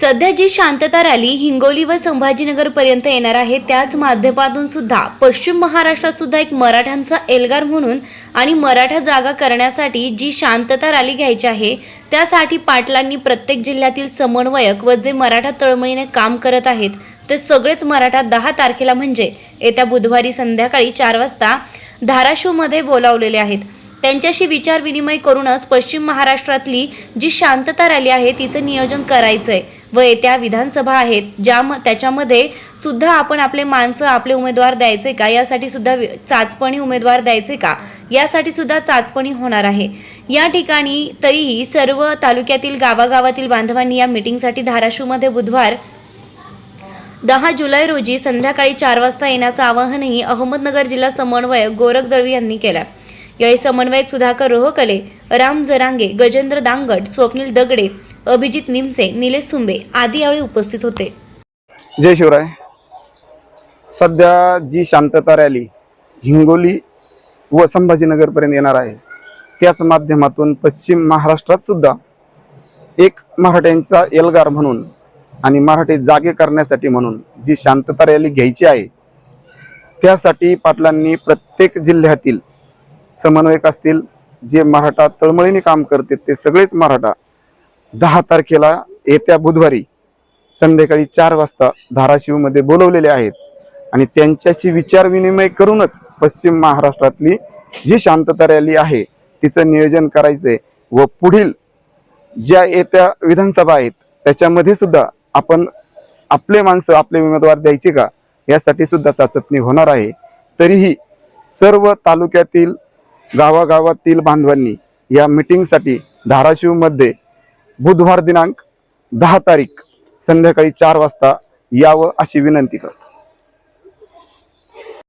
सध्या जी शांतता रॅली हिंगोली व संभाजीनगर पर्यंत येणार आहे त्याच माध्यमातून सुद्धा पश्चिम महाराष्ट्रात सुद्धा एक मराठ्यांचा एल्गार म्हणून आणि मराठा जागा करण्यासाठी जी शांतता रॅली घ्यायची आहे त्यासाठी पाटलांनी प्रत्येक जिल्ह्यातील समन्वयक व जे मराठा तळमळीने काम करत आहेत ते सगळेच मराठा दहा तारखेला म्हणजे येत्या बुधवारी संध्याकाळी चार वाजता धाराशिवमध्ये बोलावलेले आहेत. त्यांच्याशी विचारविनिमय करूनच पश्चिम महाराष्ट्रातली जी शांतता रॅली आहे तिचं नियोजन करायचं आहे व येत्या विधानसभा आहेत ज्या त्याच्यामध्ये सुद्धा आपण आपले माणसं आपले उमेदवार द्यायचे का? यासाठी सुद्धा वि- चाचपणी उमेदवार द्यायचे का? यासाठी सुद्धा चाचपणी होणार आहे. या ठिकाणी तरीही सर्व तालुक्यातील गावागावातील बांधवांनी या मिटिंगसाठी धाराशिवमध्ये बुधवार दहा जुलै रोजी संध्याकाळी चार वाजता येण्याचं आवाहनही अहमदनगर जिल्हा समन्वयक गोरख दळवी यांनी केलं यावेळी समन्वयक सुधाकर रोहकले राम जरांगे गजेंद्र दांगट स्वप्नील दगडे अभिजित निमसे निलेश सुंबे आदी यावेळी उपस्थित होते. जय शिवराय. सध्या जी शांतता रॅली हिंगोली व संभाजीनगरपर्यंत येणार आहे त्याच माध्यमातून पश्चिम महाराष्ट्रात सुद्धा एक मराठ्यांचा एल्गार म्हणून आणि मराठी जागे करण्यासाठी म्हणून जी शांतता रॅली घ्यायची आहे त्यासाठी पाटलांनी प्रत्येक जिल्ह्यातील समन्वयक असतील जे मराठा तळमळीने काम करते ते सगळेच मराठा दहा तारखेला येत्या बुधवारी संध्याकाळी चार वाजता धाराशिवमध्ये बोलवलेले आहेत. आणि त्यांच्याशी विचारविनिमय करूनच पश्चिम महाराष्ट्रातली जी शांतता रॅली आहे तिचं नियोजन करायचंय. व पुढील ज्या येत्या विधानसभा आहेत त्याच्यामध्ये सुद्धा आपण आपले माणसं आपले उमेदवार द्यायचे का? यासाठी सुद्धा चाचपणी होणार आहे. तरीही सर्व तालुक्यातील गावागावातील बांधवांनी या मिटिंगसाठी धाराशिवमध्ये बुधवार दिनांक दहा तारीख संध्याकाळी चार वाजता यावं अशी विनंती करतो.